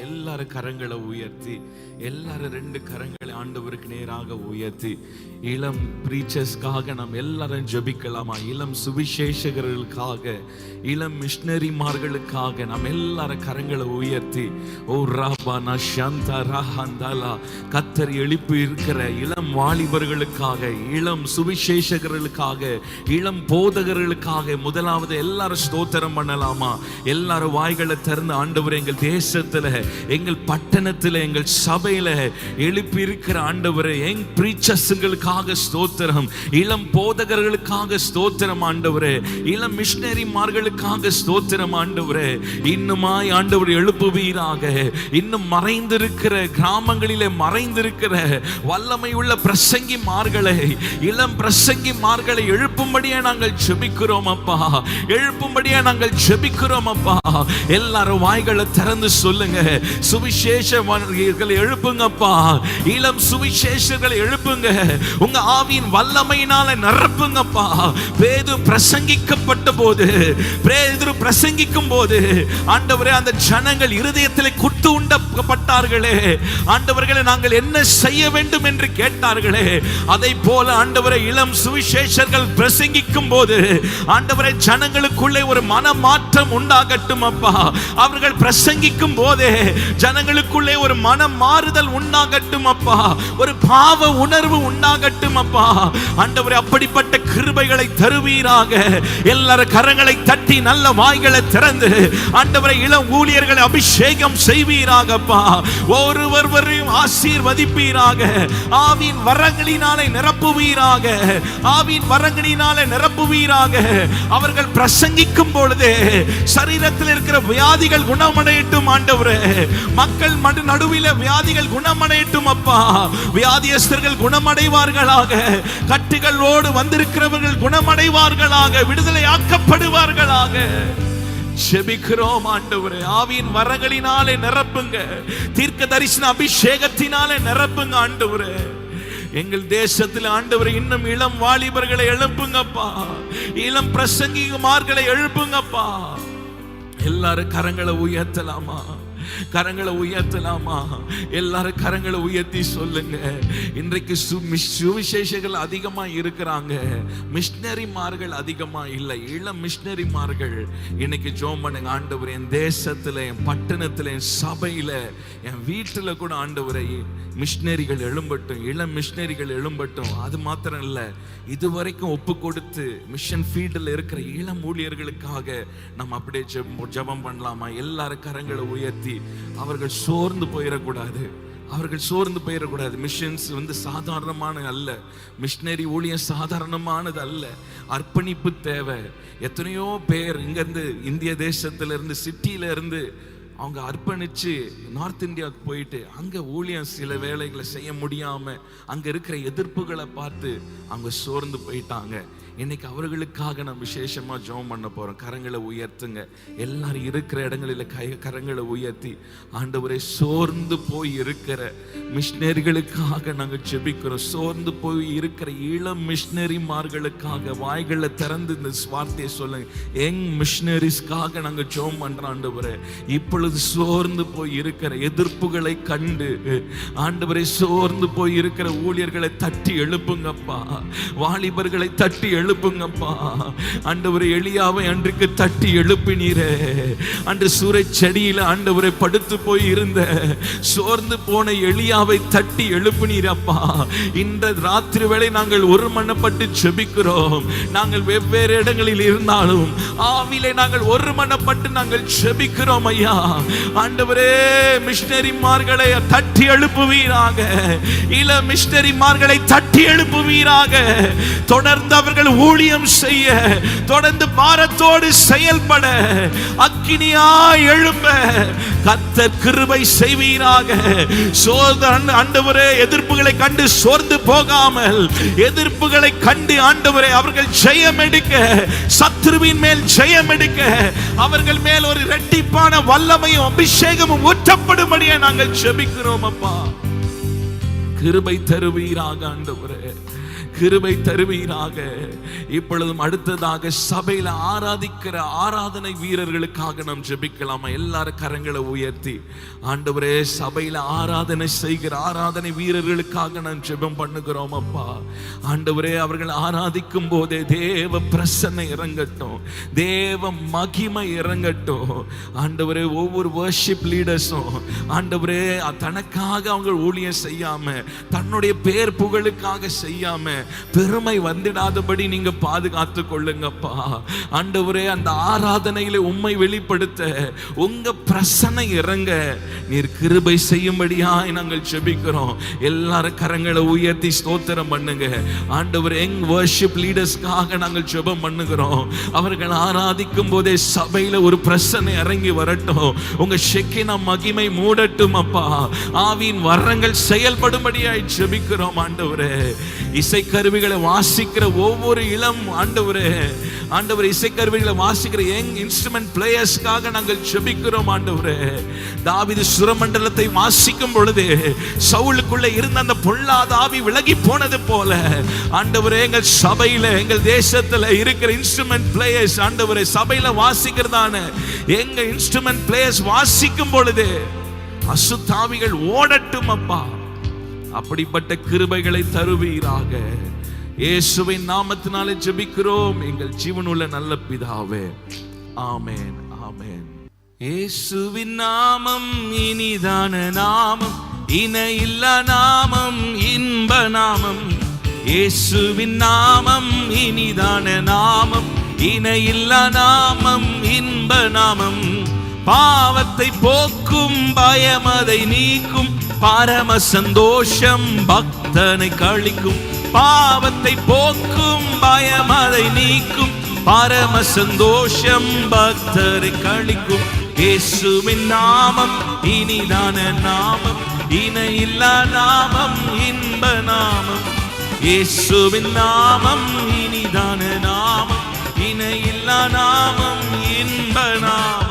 எல்லாரும் கரங்களை உயர்த்தி எல்லாரும் ரெண்டு கரங்களை ஆண்டவருக்கு நேராக உயர்த்தி இளம் பிரீச்சர்ஸ்க்காக நாம் எல்லாரும் ஜபிக்கலாமா? இளம் சுவிசேஷகர்களுக்காக இளம் மிஷினரிமார்களுக்காக நாம் எல்லாரும் கரங்களை உயர்த்தி ஓ ராபானா சந்தா ரஹந்தாலா கத்தர் எழுப்பி இருக்கிற இளம் வாலிபர்களுக்காக இளம் சுவிசேஷகர்களுக்காக இளம் போதகர்களுக்காக முதலாவது எல்லாரும் ஸ்தோத்திரம் பண்ணலாமா? எல்லாரும் வாய்களை இருந்து ஆண்டவர் எங்கள் தேசத்தில் எங்கள் பட்டணத்தில் எங்கள் சபையில் எழுப்பி இருக்கிற ஆண்டவரை எங் பிரீச்சர்ஸுங்களுக்காக ஸ்தோத்திரம் இளம் போதகர்களுக்காக ஸ்தோத்திரம் ஆண்டவரே இளம் மிஷினரிமார்களுக்காக ஸ்தோத்திரம் ஆண்டவரே இன்னுமாய் ஆண்டவர் எழுப்புவீராக. இன்னும் மறைந்திருக்கிற கிராமங்களிலே மறைந்திருக்கிற வல்லமை உள்ள பிரசங்கி மார்களை இளம் பிரசங்கி மார்களை எழுப்பும்படியே நாங்கள் செபிக்கிறோம் அப்பா. எழுப்பும்படியே நாங்கள் செபிக்கிறோம் அப்பா. எல்லாரும் வாய்களை திறந்து சொல்லுங்க. சுவிசேஷங்களை எழுப்புங்கப்பா. இளம் சுவிசேஷர்களை எழுப்புங்க. உங்க ஆவியின் வல்லமையினால நிரப்புங்கப்பா. பேது பிரசங்கிக்கப்பட்ட போது பேது பிரசங்கிக்கும் போது ஆண்டவரே அந்த ஜனங்கள் இருதயத்தில் குத்து உண்டப்பட்டார்களே. ஆண்டவர்களை நாங்கள் என்ன செய்ய வேண்டும் என்று கேட்டார்களே. அதை போல ஆண்டவரை இளம் சுவிசேஷர்கள் பிரசங்கிக்கும் போது ஆண்டவரை ஜனங்களுக்குள்ளே ஒரு மனமாற்றம் உண்டாகட்டும் அப்பா அவர்கள் பிரசங்கிக்கும் போதே ஜனங்களுக்குள்ளே ஒரு மன மாறுதல் உண்டாகட்டும் அப்பா. ஒரு பாவ உணர்வு உண்டாகட்டும் அப்பா. ஆண்டவரே அப்படிப்பட்ட கிருபைகளை தருவீராக. எல்லாரும் கரங்களை தட்டி நல்ல வாய்களை திறந்து ஆண்டவரை இளம் ஊழியர்களை அபிஷேகம் செய்வீராகப்பா ஒருவரையும் ஆசீர்வதிப்பீராக. ஆவின் வரங்களினாலே நிரப்புவீராக. ஆவின் வரங்களினாலே நிரப்புவீராக. அவர்கள் பிரசங்கிக்கும் பொழுதே சரீரத்தில் இருக்கிற வியாதிகள் குணமடையட்டும் ஆண்டவரே. மக்கள் மடு நடுவில் வியாதிகள் குணமடையட்டும் அப்பா. வியாதியஸ்தர்கள் குணமடைவார்களாக. கட்டுகளோடு வந்திருக்கிறவர்கள் குணமடைவார்களாக. விடுதலை ஆக்கப்படுவார்களாக ஜெபிக்கிறோம் ஆண்டவரே. ஆவியின் வரங்களினாலே நிரப்புங்க. தீர்க்க தரிசன அபிஷேகத்தினாலே நிரப்புங்க ஆண்டவரே. எங்கள் தேசத்தில் ஆண்டவர் இன்னும் இளம் வாலிபர்களை எழுப்புங்கப்பா. இளம் பிரசங்கிகுமார்களை எழுப்புங்கப்பா. எல்லாரும் கரங்களை உயர்த்தலாமா? கரங்களை உயர்த்தலாமா? எல்லாரும் கரங்களை உயர்த்தி சொல்லுங்க. இன்றைக்கு சு- சுவிசேஷங்கள் அதிகமா இருக்கிறாங்க. மிஷினரிமார்கள் அதிகமா இல்லை. இளம் மிஷினரிமார்கள் இன்னைக்கு ஜோம் பண்ணுங்க. ஆண்டவர் என் தேசத்துல என் பட்டணத்துல என் சபையில என் வீட்டுல கூட ஆண்டவரை மிஷினரிகள் எழும்பட்டும் இளம் மிஷினரிகள் எழும்பட்டும். அது மாத்திரம் இல்ல இதுவரைக்கும் ஒப்பு கொடுத்து மிஷன் ஃபீல்டில் இருக்கிற இளம் ஊழியர்களுக்காக நம்ம அப்படியே ஜெபம் பண்ணலாமா? எல்லாரும் கரங்களை உயர்த்தி அவர்கள் சோர்ந்து போயிடக்கூடாது. அவர்கள் சோர்ந்து போயிடக்கூடாது. மிஷன்ஸ் வந்து சாதாரணமான அல்ல. மிஷினரி ஊழியம் சாதாரணமானது அல்ல. அர்ப்பணிப்பு தேவை. எத்தனையோ பேர் இங்கேருந்து இந்திய தேசத்துல இருந்து சிட்டியில இருந்து அவங்க அர்ப்பணிச்சு நார்த் இந்தியாவுக்கு போயிட்டு அங்க ஊழியம் சில வேலைகளை செய்ய முடியாம அங்க இருக்கிற எதிர்ப்புகளை பார்த்து அவங்க சோர்ந்து போயிட்டாங்க. இன்னைக்கு அவர்களுக்காக நம்ம விசேஷமா ஜோம் பண்ண போறோம். கரங்களை உயர்த்துங்க. எல்லாரும் இருக்கிற இடங்களில் கை கரங்களை உயர்த்தி ஆண்டவரை சோர்ந்து போய் இருக்கிற மிஷினரிகளுக்காக நாங்கள் ஜெபிக்கிறோம். சோர்ந்து போய் இருக்கிற இளம் மிஷினரிமார்களுக்காக வாய்களை திறந்து இந்த வார்த்தையை சொல்லுங்க. யங் மிஷினரிஸ்க்காக நாங்கள் ஜோம் பண்றோம் ஆண்டவரை. இப்பொழுது சோர்ந்து போய் இருக்கிற எதிர்ப்புகளை கண்டு ஆண்டவரை சோர்ந்து போய் இருக்கிற ஊழியர்களை தட்டி எழுப்புங்கப்பா. வாலிபர்களை தட்டி எழுப்புங்கப்பா. ஆண்டவரை எளியாவை அன்றைக்கு தட்டி எழுப்பினீரே. அன்று சூறை செடியில ஆண்டவரை படுத்து போய் இருந்த சோர்ந்து போன எளியாவை தட்டி எழுப்பினீரப்பா. இந்த ராத்திரி வேளை நாங்கள் ஒரு மனப்பட்டு செபிக்கிறோம். நாங்கள் வெவ்வேறு இடங்களில் இருந்தாலும் ஆவிலே நாங்கள் ஒரு மனப்பட்டு நாங்கள் செபிக்கிறோம் ஐயா. ஆண்டவரே மிஷினரிமார்களை தட்டி எழுப்புவீராக. இள மிஷினரிமார்களை தட்டி எழுப்புவீராக. தொடர்ந்து அவர்கள் ஊழியம் செய்ய தொடர்ந்து பாரத்தோடு செயல்பட அக்கினியா எழும்ப கத்த கிருபை செய்வீராக. சோதன் ஆண்டவரே எதிர்ப்புகளை கண்டு சோர்ந்து போகாமல் எதிர்ப்புகளை கண்டு ஆண்டவரே அவர்கள் ஜெயம் எடுக்க சத்ருவின் மேல் ஜெயம் எடுக்க அவர்கள் மேல் ஒரு இரட்டிப்பான வல்லமையும் அபிஷேகமும் ஊற்றப்படும்படியே நாங்கள் செபிக்கிறோம் அப்பா. கிருபை தருவீராக ஆண்டவரே. கிருபை தருவீராக. இப்பொழுதும் அடுத்ததாக சபையில ஆராதிக்கிற ஆராதனை வீரர்களுக்காக நாம் ஜெபிக்கலாமா? எல்லாரும் கரங்களை உயர்த்தி. ஆண்டவரே சபையில ஆராதனை செய்கிற ஆராதனை வீரர்களுக்காக நாம் ஜெபம் பண்ணுகிறோம் அப்பா. ஆண்டவரே அவர்கள் ஆராதிக்கும் போதே தேவ பிரசன்னை இறங்கட்டும். தேவ மகிமை இறங்கட்டும். ஆண்டவரே ஒவ்வொரு வர்ஷிப் லீடர்ஸும் ஆண்டவரே தனக்காக அவங்க ஊழியம் செய்யாம தன்னுடைய பேர் புகழுக்காக செய்யாம பெருமை வந்துடாதபடி நீங்க பாதுகாத்து கொள்ளுங்கப்பா. ஆண்டவரே அந்த ஆராதனையில உண்மை வெளிப்படுத்த உங்க பிரசனை இறங்க. நீர் கிருபை செய்யும்படியாய் நாங்கள் செபிக்கிறோம் எல்லாரும் கரங்களை உயர்த்தி ஸ்தோத்திரம் பண்ணுங்க. ஆண்டவர் எங் வர்ஷிப் லீடர்ஸ்க்காக நாங்கள் ஜெபம் பண்ணுகிறோம். அவர்கள் ஆராதிக்கும் போதே சபையில ஒரு பிரசனை இறங்கி வரட்டும். உங்க செக்கின மகிமை மூடட்டும் அப்பா. ஆவியின் வரங்கள் செயல்படும்படியாய் ஜெபிக்கிறோம் ஆண்டவரே. இசைக்கருவிகளை வாசிக்கிற ஒவ்வொரு இளம் ஆண்டவரே. ஆண்டவர் இசைக்கருவிகளை வாசிக்கிற யங் இன்ஸ்ட்ருமெண்ட் பிளேயர்ஸ்க்காக நாங்கள் ஜெபிக்கிறோம் ஆண்டவரே. தாவிது சுரமண்டலத்தை வாசிக்கும் பொழுது சவுளுக்குள்ளே இருந்த அந்த பொல்லாத ஆவி விலகி போனது போல ஆண்டவர் எங்கள் சபையில் எங்கள் தேசத்தில் இருக்கிற இன்ஸ்ட்ருமெண்ட் பிளேயர்ஸ் ஆண்டவர் சபையில் வாசிக்கிறதான எங்கள் இன்ஸ்ட்ருமெண்ட் பிளேயர்ஸ் வாசிக்கும் பொழுது அசுத்தாவிகள் ஓடட்டும் அப்பா. அப்படிப்பட்ட கிருபைகளை தருவீராக. இயேசுவின் நாமத்தினாலே ஜெபிக்கிறோம். எங்கள் ஜீவனுள்ள நல்ல பிதாவே. ஆமேன் ஆமேன். இயேசுவின் நாமம் இனிதான நாமம். இணையில்ல நாமம் இன்ப நாமம். இயேசுவின் நாமம் இனிதான நாமம். இணையில்ல நாமம் இன்ப நாமம். பாவத்தை போக்கும் பயமதை நீக்கும். பரம சந்தோஷம் பக்தனை கழிக்கும் பாவத்தை போக்கும் பயம் அதை நீக்கும். பரம சந்தோஷம் பக்தரை கழிக்கும். இயேசுவின் நாமம் இனிதான நாமம் இணையில்லா நாமம் இன்ப நாமம். இயேசுவின் நாமம் இனிதான நாமம் இணையில்லா நாமம் இன்ப நாமம்.